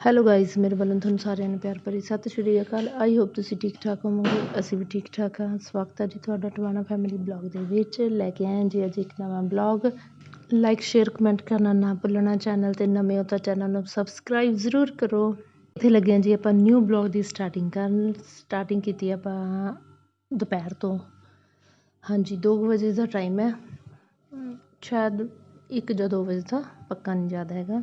Hello guys ਮੇਰੇ ਵੱਲੋਂ ਤੁਹਾਨੂੰ ਸਾਰਿਆਂ ਨੂੰ ਪਿਆਰ ਭਰੀ ਸਤਿ ਸ਼੍ਰੀ ਅਕਾਲ। ਆਈ ਹੋਪ ਤੁਸੀਂ ਠੀਕ ਠਾਕ ਹੋਵੋਗੇ। ਅਸੀਂ ਵੀ ਠੀਕ ਠਾਕ ਹਾਂ। ਸਵਾਗਤ ਹੈ ਜੀ ਤੁਹਾਡਾ ਟਵਾਣਾ ਫੈਮਿਲੀ ਬਲੌਗ ਦੇ ਵਿੱਚ ਲੈ ਕੇ ਆਏ ਜੀ ਅੱਜ ਇੱਕ ਨਵਾਂ ਬਲੌਗ ਲਾਈਕ ਸ਼ੇਅਰ ਕਮੈਂਟ ਕਰਨਾ ਨਾ ਭੁੱਲਣਾ। ਚੈਨਲ ਤੇ ਨਵੇਂ ਹੋ ਤਾਂ ਚੈਨਲ ਨੂੰ ਸਬਸਕ੍ਰਾਈਬ ਜ਼ਰੂਰ ਕਰੋ। ਇੱਥੇ ਲੱਗੇ ਹਾਂ ਜੀ ਆਪਾਂ ਨਿਊ ਬਲੌਗ ਦੀ ਸਟਾਰਟਿੰਗ ਕਰਨ। ਸਟਾਰਟਿੰਗ ਕੀਤੀ ਆਪਾਂ ਦੁਪਹਿਰ ਤੋਂ। ਹਾਂਜੀ 2 ਵਜੇ ਦਾ ਟਾਈਮ ਹੈ। ਸ਼ਾਇਦ 1 ਜਾਂ 2 ਵਜੇ ਦਾ ਪੱਕਾ ਨਹੀਂ ਯਾਦ ਹੈਗਾ।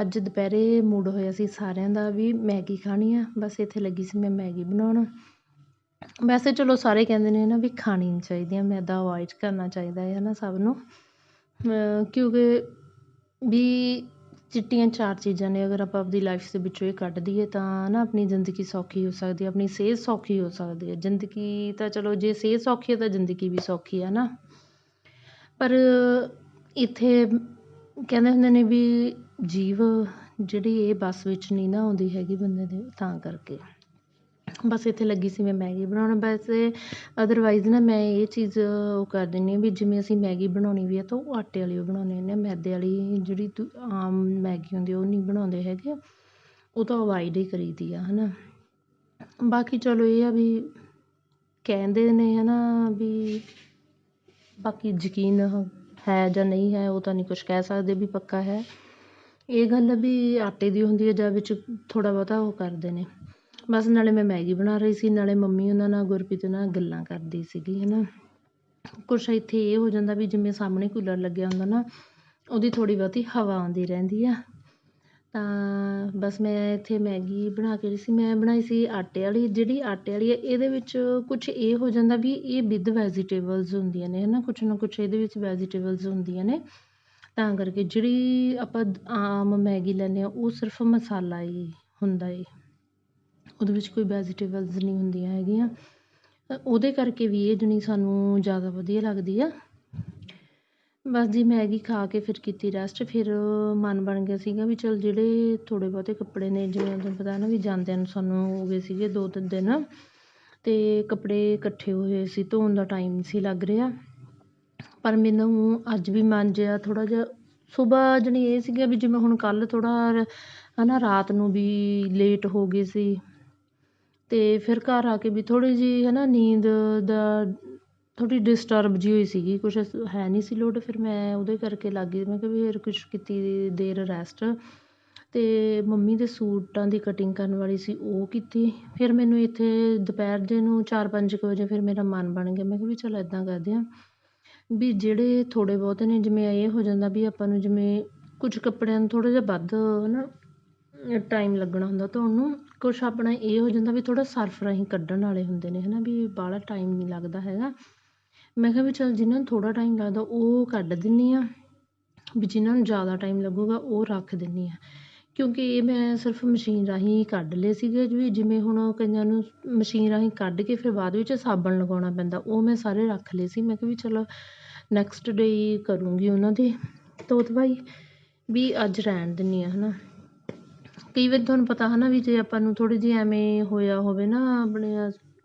ਅੱਜ ਦੁਪਹਿਰੇ ਮੂਡ ਹੋਇਆ ਸੀ ਸਾਰਿਆਂ ਦਾ ਵੀ ਮੈਗੀ ਖਾਣੀ ਆ, ਬਸ ਇੱਥੇ ਲੱਗੀ ਸੀ ਮੈਂ ਮੈਗੀ ਬਣਾਉਣ। ਵੈਸੇ ਚਲੋ ਸਾਰੇ ਕਹਿੰਦੇ ਨੇ ਨਾ ਵੀ ਖਾਣੀ ਨਹੀਂ ਚਾਹੀਦੀ ਮੈਦਾ ਅਵੋਇਡ ਕਰਨਾ ਚਾਹੀਦਾ ਹੈ ਨਾ ਸਭ ਨੂੰ। ਕਿਉਂਕਿ ਵੀ ਚਿੱਟੀਆਂ ਚਾਰ ਚੀਜ਼ਾਂ ਨੇ, ਅਗਰ ਆਪਾਂ ਆਪਣੀ ਲਾਈਫ ਦੇ ਵਿੱਚੋਂ ਇਹ ਕੱਢ ਦਈਏ ਤਾਂ ਨਾ ਆਪਣੀ ਜ਼ਿੰਦਗੀ ਸੌਖੀ ਹੋ ਸਕਦੀ ਹੈ ਆਪਣੀ ਸਿਹਤ ਸੌਖੀ ਹੋ ਸਕਦੀ ਹੈ ਜ਼ਿੰਦਗੀ ਤਾਂ ਚਲੋ ਜੇ ਸਿਹਤ ਸੌਖੀ ਹੈ ਤਾਂ ਜ਼ਿੰਦਗੀ ਵੀ ਸੌਖੀ ਹੈ ਨਾ। ਪਰ ਇੱਥੇ ਕਹਿੰਦੇ ਹੁੰਦੇ ਨੇ ਵੀ ਜੀਵ ਜਿਹੜੀ ਇਹ ਬੱਸ ਵਿੱਚ ਨਹੀਂ ਨਾ ਆਉਂਦੀ ਹੈਗੀ ਬੰਦੇ ਦੇ, ਤਾਂ ਕਰਕੇ। ਬਸ ਇੱਥੇ ਲੱਗੀ ਸੀ ਮੈਂ ਮੈਗੀ ਬਣਾਉਣ। ਵੈਸੇ ਅਦਰਵਾਈਜ਼ ਨਾ ਮੈਂ ਇਹ ਚੀਜ਼ ਉਹ ਕਰ ਦਿੰਦੀ ਹਾਂ ਵੀ ਜਿਵੇਂ ਅਸੀਂ ਮੈਗੀ ਬਣਾਉਣੀ ਵੀ ਆ ਤਾਂ ਉਹ ਆਟੇ ਵਾਲੀ ਉਹ ਬਣਾਉਂਦੇ ਹੁੰਦੇ ਹਾਂ। ਮੈਦੇ ਵਾਲੀ ਜਿਹੜੀ ਆਮ ਮੈਗੀ ਹੁੰਦੀ ਉਹ ਨਹੀਂ ਬਣਾਉਂਦੇ ਹੈਗੇ। ਉਹ ਤਾਂ ਅਵਾਇਡ ਹੀ ਕਰੀਦੀ ਆ ਹੈ ਨਾ ਬਾਕੀ ਚਲੋ ਇਹ ਆ ਵੀ ਕਹਿੰਦੇ ਨੇ ਹੈ ਨਾ ਵੀ ਬਾਕੀ ਯਕੀਨ ਹੈ ਜਾਂ ਨਹੀਂ ਹੈ, ਉਹ ਤਾਂ ਨਹੀਂ ਕੁਛ ਕਹਿ ਸਕਦੇ ਵੀ ਪੱਕਾ ਹੈ। ਇਹ ਗੱਲ ਵੀ ਆਟੇ ਦੀ ਹੁੰਦੀ ਹੈ ਜਾਂ ਵਿੱਚ ਥੋੜ੍ਹਾ ਬਹੁਤਾ ਉਹ ਕਰਦੇ ਨੇ। ਬਸ ਨਾਲੇ ਮੈਂ ਮੈਗੀ ਬਣਾ ਰਹੀ ਸੀ, ਨਾਲੇ ਮੰਮੀ ਉਹਨਾਂ ਨਾਲ, ਗੁਰਪ੍ਰੀਤ ਨਾਲ ਗੱਲਾਂ ਕਰਦੀ ਸੀਗੀ ਹੈ ਨਾ ਕੁਛ ਇੱਥੇ ਇਹ ਹੋ ਜਾਂਦਾ ਵੀ ਜਿਵੇਂ ਸਾਹਮਣੇ ਕੂਲਰ ਲੱਗਿਆ ਹੁੰਦਾ ਨਾ, ਉਹਦੀ ਥੋੜ੍ਹੀ ਬਹੁਤੀ ਹਵਾ ਆਉਂਦੀ ਰਹਿੰਦੀ ਆ। ਤਾਂ ਬਸ ਮੈਂ ਇੱਥੇ ਮੈਗੀ ਬਣਾ ਕੇ ਸੀ, ਮੈਂ ਬਣਾਈ ਸੀ ਆਟੇ ਵਾਲੀ, ਜਿਹੜੀ ਆਟੇ ਵਾਲੀ ਹੈ, ਇਹਦੇ ਵਿੱਚ ਕੁਛ ਇਹ ਹੋ ਜਾਂਦਾ ਵੀ ਇਹ ਵਿਦ ਵੈਜੀਟੇਬਲਸ ਹੁੰਦੀਆਂ ਨੇ ਹੈ ਨਾ ਕੁਛ ਨਾ ਕੁਛ ਇਹਦੇ ਵਿੱਚ ਵੈਜੀਟੇਬਲਸ ਹੁੰਦੀਆਂ ਨੇ। ਤਾਂ ਕਰਕੇ ਜਿਹੜੀ ਆਪਾਂ ਆਮ ਮੈਗੀ ਲੈਂਦੇ ਹਾਂ, ਉਹ ਸਿਰਫ ਮਸਾਲਾ ਹੀ ਹੁੰਦਾ ਏ। ਉਹਦੇ ਵਿੱਚ ਕੋਈ ਵੈਜੀਟੇਬਲਸ ਨਹੀਂ ਹੁੰਦੀਆਂ ਹੈਗੀਆਂ। ਉਹਦੇ ਕਰਕੇ ਵੀ ਇਹ ਜਣੀ ਸਾਨੂੰ ਜ਼ਿਆਦਾ ਵਧੀਆ ਲੱਗਦੀ ਆ। ਬਸ ਜੀ ਮੈਗੀ ਖਾ ਕੇ ਫਿਰ ਕੀਤੀ ਰੈਸਟ ਫਿਰ ਮਨ ਬਣ ਗਿਆ ਸੀਗਾ ਵੀ ਚਲ ਜਿਹੜੇ ਥੋੜ੍ਹੇ ਬਹੁਤੇ ਕੱਪੜੇ ਨੇ, ਜਿਵੇਂ ਤੁਹਾਨੂੰ ਪਤਾ ਨਾ ਵੀ ਜਾਂਦਿਆਂ ਨੂੰ ਸਾਨੂੰ ਹੋ ਗਏ ਸੀਗੇ ਦੋ ਤਿੰਨ ਦਿਨ ਅਤੇ ਕੱਪੜੇ ਇਕੱਠੇ ਹੋਏ ਸੀ, ਧੋਣ ਦਾ ਟਾਈਮ ਸੀ ਲੱਗ ਰਿਹਾ। ਪਰ ਮੈਨੂੰ ਅੱਜ ਵੀ ਮਨ ਜਿਹਾ ਥੋੜ੍ਹਾ ਜਿਹਾ ਸੁਬਾਹ ਜਾਣੀ ਇਹ ਸੀਗਾ ਵੀ ਜਿਵੇਂ ਹੁਣ ਕੱਲ੍ਹ ਥੋੜ੍ਹਾ ਹੈ ਨਾ ਰਾਤ ਨੂੰ ਵੀ ਲੇਟ ਹੋ ਗਏ ਸੀ। ਅਤੇ ਫਿਰ ਘਰ ਆ ਕੇ ਵੀ ਥੋੜ੍ਹੀ ਜਿਹੀ ਹੈ ਨਾ ਨੀਂਦ ਦਾ ਥੋੜ੍ਹੀ ਡਿਸਟਰਬ ਜਿਹੀ ਹੋਈ ਸੀਗੀ, ਕੁਛ ਹੈ ਨਹੀਂ ਸੀ ਲੋਡ ਫਿਰ ਮੈਂ ਉਹਦੇ ਕਰਕੇ ਲੱਗ ਗਈ ਮੈਂ ਕਿਹਾ ਵੀ ਫਿਰ ਕੁਛ ਕੀਤੀ ਦੇਰ ਰੈਸਟ ਅਤੇ ਮੰਮੀ ਦੇ ਸੂਟਾਂ ਦੀ ਕਟਿੰਗ ਕਰਨ ਵਾਲੀ ਸੀ, ਉਹ ਕੀਤੀ। ਫਿਰ ਮੈਨੂੰ ਇੱਥੇ ਦੁਪਹਿਰ ਦੇ ਨੂੰ ਚਾਰ ਪੰਜ ਕੁ ਵਜੇ ਫਿਰ ਮੇਰਾ ਮਨ ਬਣ ਗਿਆ, ਮੈਂ ਕਿਹਾ ਵੀ ਚਲੋ ਇੱਦਾਂ ਕਰਦੇ ਹਾਂ ਵੀ ਜਿਹੜੇ ਥੋੜ੍ਹੇ ਬਹੁਤੇ ਨੇ, ਜਿਵੇਂ ਇਹ ਹੋ ਜਾਂਦਾ ਵੀ ਆਪਾਂ ਨੂੰ ਜਿਵੇਂ ਕੁਝ ਕੱਪੜਿਆਂ ਨੂੰ ਥੋੜ੍ਹਾ ਜਿਹਾ ਵੱਧ ਹੈ ਨਾ ਟਾਈਮ ਲੱਗਣਾ ਹੁੰਦਾ ਧੋਣ ਨੂੰ ਕੁਛ ਆਪਣਾ ਇਹ ਹੋ ਜਾਂਦਾ ਵੀ ਥੋੜ੍ਹਾ ਸਰਫ ਰਾਹੀਂ ਕੱਢਣ ਵਾਲੇ ਹੁੰਦੇ ਨੇ ਹੈ ਨਾ ਵੀ ਬਾਹਲਾ ਟਾਈਮ ਨਹੀਂ ਲੱਗਦਾ ਹੈਗਾ। ਮੈਂ ਕਿਹਾ ਵੀ ਚੱਲ ਜਿਹਨਾਂ ਨੂੰ ਥੋੜ੍ਹਾ ਟਾਈਮ ਲੱਗਦਾ ਉਹ ਕੱਢ ਦਿੰਦੀ ਹਾਂ ਵੀ ਜਿਹਨਾਂ ਨੂੰ ਜ਼ਿਆਦਾ ਟਾਈਮ ਲੱਗੂਗਾ ਉਹ ਰੱਖ ਦਿੰਦੀ ਹਾਂ ਕਿਉਂਕਿ ਇਹ ਮੈਂ ਸਿਰਫ ਮਸ਼ੀਨ ਰਾਹੀਂ ਕੱਢ ਲਏ ਸੀਗੇ ਵੀ ਜਿਵੇਂ ਹੁਣ ਕਈਆਂ ਨੂੰ ਮਸ਼ੀਨ ਰਾਹੀਂ ਕੱਢ ਕੇ ਫਿਰ ਬਾਅਦ ਵਿੱਚ ਸਾਬਣ ਲਗਾਉਣਾ ਪੈਂਦਾ, ਉਹ ਮੈਂ ਸਾਰੇ ਰੱਖ ਲਏ ਸੀ। ਮੈਂ ਕਿਹਾ ਵੀ ਚਲੋ ਨੈਕਸਟ ਡੇ ਕਰੂੰਗੀ ਉਹਨਾਂ ਦੀ। ਧੋਤ ਭਾਈ ਵੀ ਅੱਜ ਰਹਿਣ ਦਿੰਦੀ ਹਾਂ ਹੈ ਨਾ ਕਈ ਵਾਰ ਤੁਹਾਨੂੰ ਪਤਾ ਹੈ ਨਾ ਵੀ ਜੇ ਆਪਾਂ ਨੂੰ ਥੋੜ੍ਹੀ ਜਿਹੀ ਐਵੇਂ ਹੋਇਆ ਹੋਵੇ ਨਾ, ਆਪਣੇ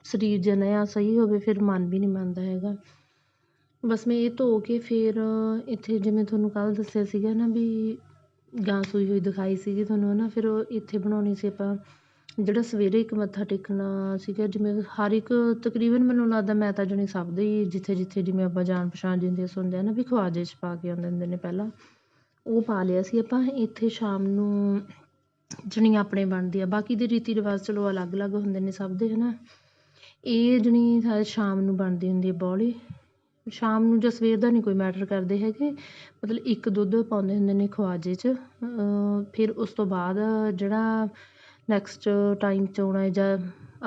ਸਰੀਰ ਜਿਹਾ ਨਇਆ ਸਹੀ ਹੋਵੇ, ਫਿਰ ਮਨ ਵੀ ਨਹੀਂ ਮੰਨਦਾ ਹੈਗਾ। ਬਸ ਮੈਂ ਇਹ ਧੋ ਕੇ ਫਿਰ ਇੱਥੇ ਜਿਵੇਂ ਤੁਹਾਨੂੰ ਕੱਲ੍ਹ ਦੱਸਿਆ ਸੀਗਾ ਨਾ ਵੀ ਗਾਂ ਸੂਈ ਹੋਈ ਦਿਖਾਈ ਸੀਗੀ ਤੁਹਾਨੂੰ ਹੈ ਨਾ, ਫਿਰ ਇੱਥੇ ਬਣਾਉਣੀ ਸੀ ਆਪਾਂ ਜਿਹੜਾ ਸਵੇਰੇ ਇੱਕ ਮੱਥਾ ਟੇਕਣਾ ਸੀਗਾ, ਜਿਵੇਂ ਹਰ ਇੱਕ ਤਕਰੀਬਨ ਮੈਨੂੰ ਲੱਗਦਾ ਮੈਂ ਤਾਂ ਜਣੀ ਸਭ ਦੇ ਹੀ ਜਿੱਥੇ ਜਿੱਥੇ ਜਿਵੇਂ ਆਪਾਂ ਜਾਣ ਪਛਾਣ ਜਿੰਦੇ ਸੁਣਦੇ ਆ ਨਾ ਵੀ ਖਵਾਜੇ 'ਚ ਪਾ ਕੇ ਆਉਂਦੇ ਹੁੰਦੇ ਨੇ ਪਹਿਲਾਂ, ਉਹ ਪਾ ਲਿਆ ਸੀ ਆਪਾਂ ਇੱਥੇ ਸ਼ਾਮ ਨੂੰ ਜਣੀ ਆਪਣੇ ਬਣਦੀ ਆ, ਬਾਕੀ ਦੇ ਰੀਤੀ ਰਿਵਾਜ ਚਲੋ ਅਲੱਗ-ਅਲੱਗ ਹੁੰਦੇ ਨੇ ਸਭ ਦੇ ਹਨਾ, ਇਹ ਜਣੀ ਸ਼ਾਮ ਨੂੰ ਬਣਦੀ ਹੁੰਦੀ ਹੈ ਬੌਲੀ। ਸ਼ਾਮ ਨੂੰ ਜਾਂ ਸਵੇਰ ਦਾ ਨਹੀਂ ਕੋਈ ਮੈਟਰ ਕਰਦੇ ਹੈਗੇ। ਮਤਲਬ ਇੱਕ ਦੁੱਧ ਪਾਉਂਦੇ ਹੁੰਦੇ ਨੇ ਖਵਾਜੇ 'ਚ। ਫਿਰ ਉਸ ਤੋਂ ਬਾਅਦ ਜਿਹੜਾ ਨੈਕਸਟ ਟਾਈਮ 'ਚ ਚੋਣਾ ਜਾਂ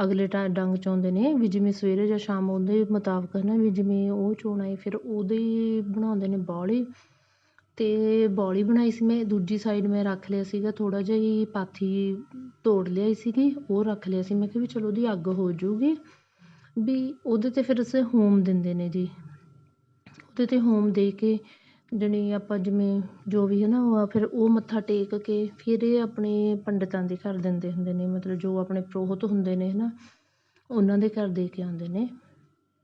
ਅਗਲੇ ਟਾਈਮ ਡੰਗ 'ਚ ਆਉਂਦੇ ਨੇ, ਵੀ ਜਿਵੇਂ ਸਵੇਰੇ ਜਾਂ ਸ਼ਾਮ ਉਹਦੇ ਮੁਤਾਬਕ ਹੈ ਨਾ, ਵੀ ਜਿਵੇਂ ਉਹ ਚੋਣਾ ਹੈ, ਫਿਰ ਉਹਦੀ ਬਣਾਉਂਦੇ ਨੇ ਬੌਲੀ। ਅਤੇ ਬੌਲੀ ਬਣਾਈ ਸੀ ਮੈਂ, ਦੂਜੀ ਸਾਈਡ ਮੈਂ ਰੱਖ ਲਿਆ ਸੀਗਾ, ਥੋੜ੍ਹਾ ਜਿਹਾ ਹੀ ਪਾਥੀ ਤੋੜ ਲਿਆਈ ਸੀਗੀ, ਉਹ ਰੱਖ ਲਿਆ ਸੀ। ਮੈਂ ਕਿਹਾ ਵੀ ਚਲੋ ਉਹਦੀ ਅੱਗ ਹੋ ਜਾਊਗੀ ਵੀ ਉਹਦੇ 'ਤੇ ਫਿਰ ਅਸੀਂ ਹੋਮ ਦਿੰਦੇ ਨੇ ਜੀ। ਉਹਦੇ 'ਤੇ ਹੋਮ ਦੇ ਕੇ ਜਾਣੀ ਆਪਾਂ ਜਿਵੇਂ ਜੋ ਵੀ ਹੈ ਨਾ ਉਹ ਆ, ਫਿਰ ਉਹ ਮੱਥਾ ਟੇਕ ਕੇ ਫਿਰ ਇਹ ਆਪਣੇ ਪੰਡਿਤਾਂ ਦੇ ਘਰ ਦਿੰਦੇ ਹੁੰਦੇ ਨੇ, ਮਤਲਬ ਜੋ ਆਪਣੇ ਪ੍ਰੋਹਤ ਹੁੰਦੇ ਨੇ ਹੈ ਨਾ ਉਹਨਾਂ ਦੇ ਘਰ ਦੇ ਕੇ ਆਉਂਦੇ ਨੇ।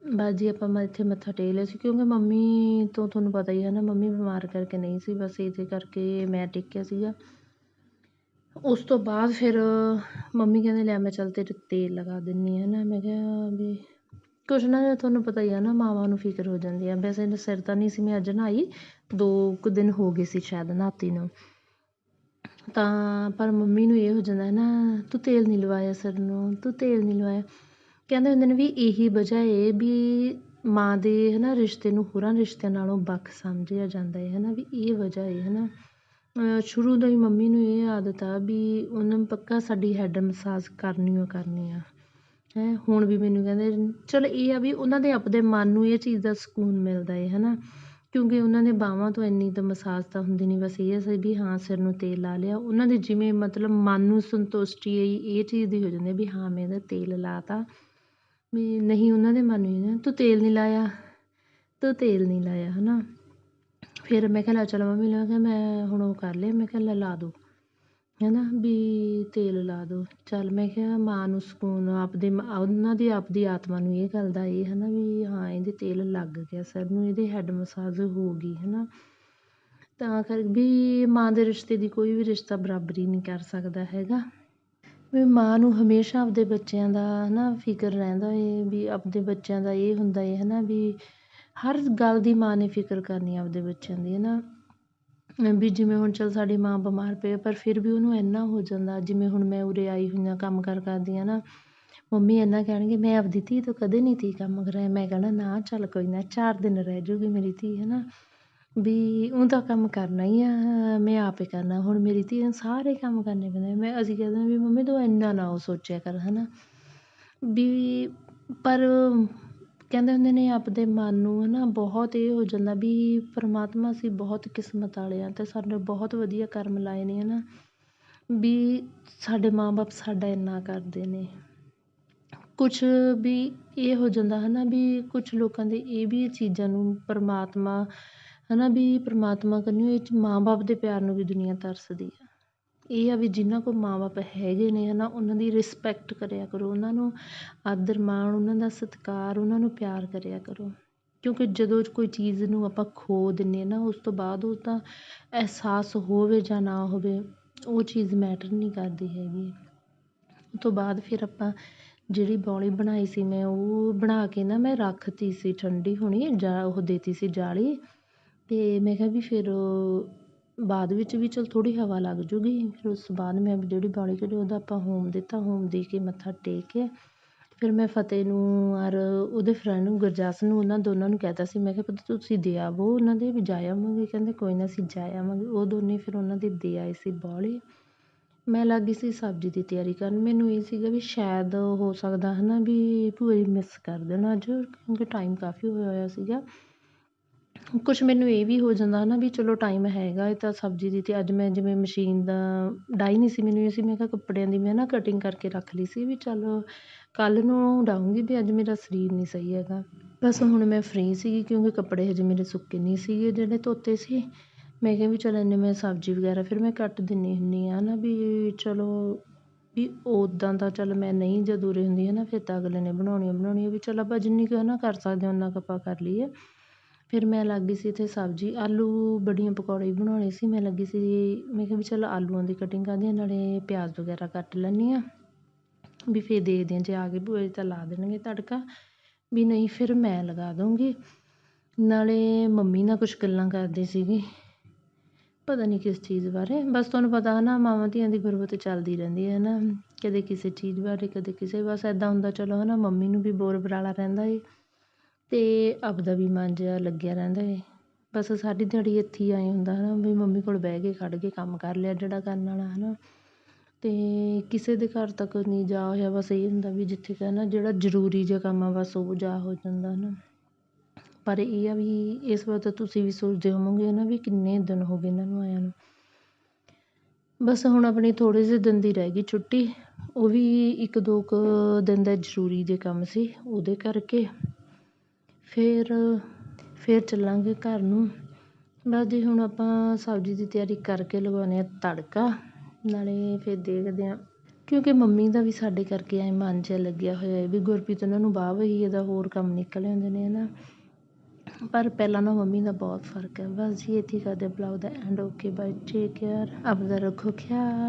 ਬਸ ਜੀ ਆਪਾਂ ਮੈਂ, ਇੱਥੇ ਮੱਥਾ ਟੇਕ ਲਿਆ ਸੀ, ਕਿਉਂਕਿ ਮੰਮੀ ਤੋਂ ਤੁਹਾਨੂੰ ਪਤਾ ਹੀ ਹੈ ਨਾ, ਮੰਮੀ ਬਿਮਾਰ ਕਰਕੇ ਨਹੀਂ ਸੀ, ਬਸ ਇਹਦੇ ਕਰਕੇ ਮੈਂ ਟੇਕਿਆ ਸੀਗਾ। ਉਸ ਤੋਂ ਬਾਅਦ ਫਿਰ ਮੰਮੀ ਕਹਿੰਦੇ, ਲੈ ਮੈਂ ਚੱਲ ਤੇਰੇ ਤੇਲ ਲਗਾ ਦਿੰਦੀ ਹਾਂ ਨਾ, ਮੈਂ ਕਿਹਾ ਵੀ ਕੁਛ ਨਾ, ਤੁਹਾਨੂੰ ਪਤਾ ਹੀ ਆ ਨਾ, ਮਾਵਾਂ ਨੂੰ ਫਿਕਰ ਹੋ ਜਾਂਦੀ ਆ। ਵੈਸੇ ਸਿਰ ਤਾਂ ਨਹੀਂ ਸੀ ਮੈਂ ਅੱਜ ਨਹਾਈ, ਦੋ ਕੁ ਦਿਨ ਹੋ ਗਏ ਸੀ ਸ਼ਾਇਦ ਨਹਾਤੀ ਨੂੰ। ਤਾਂ, ਪਰ ਮੰਮੀ ਨੂੰ ਇਹ ਹੋ ਜਾਂਦਾ ਹੈ ਨਾ, ਤੂੰ ਤੇਲ ਨਹੀਂ ਲਵਾਇਆ ਸਿਰ ਨੂੰ, ਤੂੰ ਤੇਲ ਨਹੀਂ ਲਵਾਇਆ। ਕਹਿੰਦੇ ਹੁੰਦੇ ਨੇ ਵੀ ਇਹੀ ਵਜ੍ਹਾ ਏ ਵੀ ਮਾਂ ਦੇ, ਹਨਾ, ਰਿਸ਼ਤੇ ਨੂੰ ਹੋਰਾਂ ਰਿਸ਼ਤਿਆਂ ਨਾਲੋਂ ਵੱਖ ਸਮਝਿਆ ਜਾਂਦਾ ਹੈ, ਹਨਾ, ਵੀ ਇਹ ਵਜ੍ਹਾ ਏ ਹਨਾ। ਸ਼ੁਰੂ ਤੋਂ ਹੀ ਮੰਮੀ ਨੂੰ ਇਹ ਆਦਤ ਆ ਵੀ ਉਹਨਾਂ ਨੂੰ ਪੱਕਾ ਸਾਡੀ ਹੈਡ ਮਸਾਜ ਕਰਨੀ ਓ ਕਰਨੀ ਆ। ਹੈਂ, ਹੁਣ ਵੀ ਮੈਨੂੰ ਕਹਿੰਦੇ, ਚਲ ਇਹ ਆ ਵੀ ਉਹਨਾਂ ਦੇ ਆਪਦੇ ਮਨ ਨੂੰ ਇਹ ਚੀਜ਼ ਦਾ ਸਕੂਨ ਮਿਲਦਾ ਹੈ ਹੈ ਨਾ ਕਿਉਂਕਿ ਉਹਨਾਂ ਦੇ ਬਾਹਵਾਂ ਤੋਂ ਇੰਨੀ ਤਾਂ ਮਸਾਜ ਤਾਂ ਹੁੰਦੀ ਨਹੀਂ ਬਸ ਇਹ ਸੀ ਵੀ ਹਾਂ, ਸਿਰ ਨੂੰ ਤੇਲ ਲਾ ਲਿਆ। ਉਹਨਾਂ ਦੇ ਜਿਵੇਂ ਮਤਲਬ ਮਨ ਨੂੰ ਸੰਤੁਸ਼ਟੀ ਇਹ ਚੀਜ਼ ਦੀ ਹੋ ਜਾਂਦੀ ਵੀ ਹਾਂ, ਮੈਂ ਇਹਦਾ ਤੇਲ ਲਾ ਤਾ ਵੀ ਨਹੀਂ, ਉਹਨਾਂ ਦੇ ਮਨ ਨੂੰ ਤੂੰ ਤੇਲ ਨਹੀਂ ਲਾਇਆ, ਤੂੰ ਤੇਲ ਨਹੀਂ ਲਾਇਆ ਹੈ ਨਾ ਫਿਰ ਮੈਂ ਕਿਹਾ, ਲੈ ਚਲ ਮੰਮੀ, ਮੈਂ ਕਿਹਾ, ਮੈਂ ਹੁਣ ਉਹ ਕਰ ਲਿਆ, ਮੈਂ ਕਿਹਾ, ਲੈ ਲਾ ਦੋ। ਹੈ ਨਾ ਵੀ ਤੇਲ ਲਾ ਦਿਉ ਚੱਲ ਮੈਂ ਕਿਹਾ ਮਾਂ ਨੂੰ ਸਕੂਨ, ਆਪਦੇ ਉਹਨਾਂ ਦੀ ਆਪਦੀ ਆਤਮਾ ਨੂੰ ਇਹ ਗੱਲ ਦਾ ਇਹ ਹੈ ਨਾ ਵੀ ਹਾਂ, ਇਹਦੇ ਤੇਲ ਲੱਗ ਗਿਆ, ਸਿਰ ਨੂੰ ਇਹਦੇ ਹੈਡ ਮਸਾਜ ਹੋ ਗਈ ਹੈ ਨਾ। ਤਾਂ ਕਰ, ਵੀ ਮਾਂ ਦੇ ਰਿਸ਼ਤੇ ਦੀ ਕੋਈ ਵੀ ਰਿਸ਼ਤਾ ਬਰਾਬਰੀ ਨਹੀਂ ਕਰ ਸਕਦਾ ਹੈਗਾ। ਵੀ ਮਾਂ ਨੂੰ ਹਮੇਸ਼ਾ ਆਪਦੇ ਬੱਚਿਆਂ ਦਾ ਹੈ ਨਾ ਫਿਕਰ ਰਹਿੰਦਾ ਏ, ਵੀ ਆਪਦੇ ਬੱਚਿਆਂ ਦਾ ਇਹ ਹੁੰਦਾ ਏ ਹੈ ਨਾ ਵੀ ਹਰ ਗੱਲ ਦੀ ਮਾਂ ਨੇ ਫਿਕਰ ਕਰਨੀ ਆਪਦੇ ਬੱਚਿਆਂ ਦੀ, ਹੈ ਨਾ। ਵੀ ਜਿਵੇਂ ਹੁਣ ਚੱਲ ਸਾਡੀ ਮਾਂ ਬਿਮਾਰ ਪਈ ਪਰ ਫਿਰ ਵੀ ਉਹਨੂੰ ਇੰਨਾ ਹੋ ਜਾਂਦਾ, ਜਿਵੇਂ ਹੁਣ ਮੈਂ ਉਰੇ ਆਈ ਹੋਈ ਹਾਂ, ਕੰਮ ਕਾਰ ਕਰਦੀ ਹਾਂ ਨਾ, ਮੰਮੀ ਇੰਨਾ ਕਹਿਣਗੇ, ਮੈਂ ਆਪਦੀ ਧੀ ਤੋਂ ਕਦੇ ਨਹੀਂ ਤੀ ਕੰਮ ਕਰਾਇਆ। ਮੈਂ ਕਹਿਣਾ, ਨਾ, ਚੱਲ ਕੋਈ ਨਾ, ਚਾਰ ਦਿਨ ਰਹਿ ਜੂਗੀ ਮੇਰੀ ਧੀ ਹੈ ਨਾ ਵੀ ਉਹ ਤਾਂ ਕੰਮ ਕਰਨਾ ਹੀ ਆ, ਮੈਂ ਆਪ ਹੀ ਕਰਨਾ, ਹੁਣ ਮੇਰੀ ਧੀ ਨੂੰ ਸਾਰੇ ਕੰਮ ਕਰਨੇ ਪੈਂਦੇ ਮੈਂ ਅਸੀਂ ਕਹਿ ਦਿੰਦੇ ਵੀ ਮੰਮੀ ਤੂੰ ਇੰਨਾ ਨਾ ਉਹ ਸੋਚਿਆ ਕਰ ਹੈ ਨਾ ਵੀ ਪਰ ਕਹਿੰਦੇ ਹੁੰਦੇ ਨੇ ਆਪਦੇ ਮਨ ਨੂੰ ਹੈ ਨਾ ਬਹੁਤ ਇਹ ਹੋ ਜਾਂਦਾ ਵੀ ਪਰਮਾਤਮਾ ਅਸੀਂ ਬਹੁਤ ਕਿਸਮਤ ਵਾਲੇ ਹਾਂ ਅਤੇ ਸਾਡੇ ਬਹੁਤ ਵਧੀਆ ਕਰਮ ਲਾਏ ਨੇ ਹੈ ਨਾ ਵੀ ਸਾਡੇ ਮਾਂ ਬਾਪ ਸਾਡਾ ਇੰਨਾ ਕਰਦੇ ਨੇ। ਕੁਛ ਵੀ ਇਹ ਹੋ ਜਾਂਦਾ ਹੈ ਨਾ ਵੀ ਕੁਛ ਲੋਕਾਂ ਦੇ ਇਹ ਵੀ ਚੀਜ਼ਾਂ ਨੂੰ ਪਰਮਾਤਮਾ ਹੈ ਨਾ ਵੀ ਪਰਮਾਤਮਾ ਕੰਨਿਓ ਇਹ ਮਾਂ ਬਾਪ ਦੇ ਪਿਆਰ ਨੂੰ ਵੀ ਦੁਨੀਆ ਤਰਸਦੀ ਆ। ਇਹ ਆ ਵੀ ਜਿਨ੍ਹਾਂ ਕੋਲ ਮਾਂ ਬਾਪ ਹੈਗੇ ਨੇ ਹੈ ਨਾ ਉਹਨਾਂ ਦੀ ਰਿਸਪੈਕਟ ਕਰਿਆ ਕਰੋ, ਉਹਨਾਂ ਨੂੰ ਆਦਰ ਮਾਣ, ਉਹਨਾਂ ਦਾ ਸਤਿਕਾਰ, ਉਹਨਾਂ ਨੂੰ ਪਿਆਰ ਕਰਿਆ ਕਰੋ। ਕਿਉਂਕਿ ਜਦੋਂ ਕੋਈ ਚੀਜ਼ ਨੂੰ ਆਪਾਂ ਖੋ ਦਿੰਦੇ ਨਾ, ਉਸ ਤੋਂ ਬਾਅਦ ਉਹ ਤਾਂ ਅਹਿਸਾਸ ਹੋਵੇ ਜਾਂ ਨਾ ਹੋਵੇ, ਉਹ ਚੀਜ਼ ਮੈਟਰ ਨਹੀਂ ਕਰਦੀ ਹੈਗੀ। ਉਹ ਤੋਂ ਬਾਅਦ ਫਿਰ ਆਪਾਂ ਜਿਹੜੀ ਬੌਲੀ ਬਣਾਈ ਸੀ ਮੈਂ, ਉਹ ਬਣਾ ਕੇ ਨਾ ਮੈਂ ਰੱਖਤੀ ਸੀ ਠੰਡੀ ਹੋਣੀ, ਜਾਂ ਉਹ ਦੇਤੀ ਸੀ ਜਾਲੀ। ਅਤੇ ਮੈਂ ਕਿਹਾ ਵੀ ਫਿਰ ਬਾਅਦ ਵਿੱਚ ਵੀ ਚਲ ਥੋੜ੍ਹੀ ਹਵਾ ਲੱਗ ਜੂਗੀ, ਫਿਰ ਉਸ ਤੋਂ ਬਾਅਦ ਮੈਂ ਜਿਹੜੀ ਬਾਣੀ ਕਰੀ ਉਹਦਾ ਆਪਾਂ ਹੋਮ ਦਿੱਤਾ ਹੋਮ ਦੇ ਕੇ ਮੱਥਾ ਟੇਕ ਕੇ ਫਿਰ ਮੈਂ ਫਤਿਹ ਨੂੰ ਔਰ ਉਹਦੇ ਫਰੈਂਡ ਨੂੰ, ਗੁਰਜਸ ਨੂੰ, ਉਹਨਾਂ ਦੋਨਾਂ ਨੂੰ ਕਹਿ ਕਹਿਤਾ ਸੀ, ਮੈਂ ਕਿਹਾ ਪੁੱਤ ਤੁਸੀਂ ਦੇ ਆਵੋ ਉਹਨਾਂ ਦੇ, ਵੀ ਜਾ ਆਵਾਂਗੇ, ਕਹਿੰਦੇ ਕੋਈ ਨਾ ਅਸੀਂ ਜਾ ਆਵਾਂਗੇ। ਉਹ ਦੋਨੇ ਫਿਰ ਉਹਨਾਂ ਦੇ ਦੇ ਆਏ ਸੀ ਬਾਲੇ ਮੈਂ ਲੱਗ ਗਈ ਸੀ ਸਬਜ਼ੀ ਦੀ ਤਿਆਰੀ ਕਰਨ। ਮੈਨੂੰ ਇਹ ਸੀਗਾ ਵੀ ਸ਼ਾਇਦ ਹੋ ਸਕਦਾ ਹੈ ਨਾ ਵੀ ਭੂਆ ਜੀ ਮਿਸ ਕਰ ਦੇਣ ਅੱਜ, ਕਿਉਂਕਿ ਟਾਈਮ ਕਾਫੀ ਹੋਇਆ ਹੋਇਆ ਸੀਗਾ। ਕੁਛ ਮੈਨੂੰ ਇਹ ਵੀ ਹੋ ਜਾਂਦਾ ਹੈ ਨਾ ਵੀ ਚਲੋ ਟਾਈਮ ਹੈਗਾ ਇਹ ਤਾਂ ਸਬਜ਼ੀ ਦੀ ਅਤੇ ਅੱਜ ਮੈਂ ਜਿਵੇਂ ਮਸ਼ੀਨ ਦਾ ਡਾਹੀ ਨਹੀਂ ਸੀ, ਮੈਨੂੰ ਇਹ ਸੀ ਮੈਂ ਕਿਹਾ ਕੱਪੜਿਆਂ ਦੀ ਮੈਂ ਨਾ ਕਟਿੰਗ ਕਰਕੇ ਰੱਖ ਲਈ ਸੀ ਵੀ ਚੱਲ ਕੱਲ੍ਹ ਨੂੰ ਡਾਊਂਗੀ ਵੀ ਅੱਜ ਮੇਰਾ ਸਰੀਰ ਨਹੀਂ ਸਹੀ ਹੈਗਾ। ਬਸ ਹੁਣ ਮੈਂ ਫਰੀ ਸੀਗੀ ਕਿਉਂਕਿ ਕੱਪੜੇ ਹਜੇ ਮੇਰੇ ਸੁੱਕੇ ਨਹੀਂ ਸੀਗੇ, ਜਿਹੜੇ ਧੋਤੇ ਸੀ। ਮੈਂ ਕਿਹਾ ਵੀ ਚੱਲ ਇੰਨੇ ਮੈਂ ਸਬਜ਼ੀ ਵਗੈਰਾ ਫਿਰ ਮੈਂ ਕੱਟ ਦਿੰਦੀ ਹੁੰਦੀ ਹਾਂ ਨਾ ਵੀ ਚਲੋ ਵੀ ਉੱਦਾਂ ਤਾਂ ਚੱਲ ਮੈਂ ਨਹੀਂ ਜਦੋਂ ਉਰੇ ਹੁੰਦੀ ਹੈ ਨਾ ਫਿਰ ਤਾਂ ਅਗਲੇ ਨੇ ਬਣਾਉਣੀ ਬਣਾਉਣੀ ਵੀ ਚੱਲ ਆਪਾਂ ਜਿੰਨੀ ਕੁ ਹੈ ਨਾ ਕਰ ਸਕਦੇ ਉਨਾ ਕੁ ਆਪਾਂ ਕਰ ਲਈਏ। ਫਿਰ ਮੈਂ ਲੱਗ ਗਈ ਸੀ ਇੱਥੇ ਸਬਜ਼ੀ, ਆਲੂ ਬੜੀਆਂ ਪਕੌੜੇ ਬਣਾਉਣੇ ਸੀ, ਮੈਂ ਲੱਗੀ ਸੀ, ਮੈਂ ਕਿਹਾ ਵੀ ਚੱਲ ਆਲੂਆਂ ਦੀ ਕਟਿੰਗ ਕਰਦੀ ਹਾਂ ਨਾਲੇ ਪਿਆਜ਼ ਵਗੈਰਾ ਕੱਟ ਲੈਂਦੀ ਹਾਂ। ਵੀ ਫਿਰ ਦੇਖਦੇ ਹਾਂ ਜੇ ਆ ਗਏ ਭੂਆ ਜੀ ਤਾਂ ਲਾ ਦੇਣਗੇ ਤੜਕਾ। ਵੀ ਨਹੀਂ, ਫਿਰ ਮੈਂ ਲਗਾ ਦੂੰਗੀ ਨਾਲੇ ਮੰਮੀ ਨਾਲ ਕੁਛ ਗੱਲਾਂ ਕਰਦੇ ਸੀਗੇ। ਪਤਾ ਨਹੀਂ ਕਿਸ ਚੀਜ਼ ਬਾਰੇ। ਬਸ ਤੁਹਾਨੂੰ ਪਤਾ ਹੈ ਨਾ, ਮਾਵਾਂ ਧੀਆਂ ਦੀ ਗੁਰਬਤ ਚੱਲਦੀ ਰਹਿੰਦੀ ਹੈ ਨਾ। ਕਦੇ ਕਿਸੇ ਚੀਜ਼ ਬਾਰੇ, ਕਦੇ ਕਿਸੇ, ਬਸ ਇੱਦਾਂ ਹੁੰਦਾ, ਚਲੋ ਹੈ ਨਾ, ਮੰਮੀ ਨੂੰ ਵੀ ਬੋਰ ਬਰਾਲਾ ਰਹਿੰਦਾ ਏ। ਅਤੇ ਆਪਦਾ ਵੀ ਮਨ ਜਿਹਾ ਲੱਗਿਆ ਰਹਿੰਦਾ ਹੈ ਬਸ ਸਾਰੀ ਦਿਹਾੜੀ ਇੱਥੇ ਹੀ ਆਏ ਹੁੰਦਾ ਹੈ ਨਾ ਵੀ ਮੰਮੀ ਕੋਲ ਬਹਿ ਕੇ ਖੜ੍ਹ ਕੇ ਕੰਮ ਕਰ ਲਿਆ ਜਿਹੜਾ ਕਰਨ ਵਾਲਾ ਹੈ ਨਾ ਅਤੇ ਕਿਸੇ ਦੇ ਘਰ ਤੱਕ ਨਹੀਂ ਜਾ ਹੋਇਆ, ਬਸ ਇਹ ਹੁੰਦਾ ਵੀ ਜਿੱਥੇ ਕਿ ਨਾ ਜਿਹੜਾ ਜ਼ਰੂਰੀ ਜਿਹਾ ਕੰਮ ਆ, ਬਸ ਉਹ ਜਾ ਹੋ ਜਾਂਦਾ ਹੈ ਨਾ ਪਰ ਇਹ ਆ ਵੀ ਇਸ ਵਕਤ ਤੁਸੀਂ ਵੀ ਸੋਚਦੇ ਹੋਵੋਗੇ ਹੈ ਨਾ ਵੀ ਕਿੰਨੇ ਦਿਨ ਹੋ ਗਏ ਇਹਨਾਂ ਨੂੰ ਆਇਆਂ ਨੂੰ। ਬਸ ਹੁਣ ਆਪਣੀ ਥੋੜ੍ਹੇ ਜਿਹੇ ਦਿਨ ਦੀ ਰਹਿ ਗਈ ਛੁੱਟੀ, ਉਹ ਵੀ ਇੱਕ ਦੋ ਕੁ ਦਿਨ ਦਾ ਜ਼ਰੂਰੀ ਜੇ ਕੰਮ ਸੀ, ਉਹਦੇ ਕਰਕੇ ਫਿਰ ਫਿਰ ਚੱਲਾਂਗੇ ਘਰ ਨੂੰ। ਬਸ ਜੀ, ਹੁਣ ਆਪਾਂ ਸਬਜ਼ੀ ਦੀ ਤਿਆਰੀ ਕਰਕੇ ਲਗਾਉਂਦੇ ਹਾਂ ਤੜਕਾ। ਨਾਲੇ ਫਿਰ ਦੇਖਦੇ ਹਾਂ। ਕਿਉਂਕਿ ਮੰਮੀ ਦਾ ਵੀ ਸਾਡੇ ਕਰਕੇ ਐਂ ਮਨ ਜਿਹਾ ਲੱਗਿਆ ਹੋਇਆ ਹੈ ਵੀ ਗੁਰਪ੍ਰੀਤ ਉਹਨਾਂ ਨੂੰ ਬਾਹ ਵਹੀ ਇਹਦਾ ਹੋਰ ਕੰਮ ਨਿਕਲ ਆਉਂਦੇ ਨੇ ਹੈ ਨਾ ਪਰ ਪਹਿਲਾਂ ਨਾ ਮੰਮੀ ਦਾ ਬਹੁਤ ਫ਼ਰਕ ਹੈ। ਬਸ ਜੀ, ਇੱਥੇ ਕਰਦੇ ਬਲੌਗ ਦਾ end okay bye take care ਆਪਦਾ ਰੱਖੋ ਖਿਆਲ।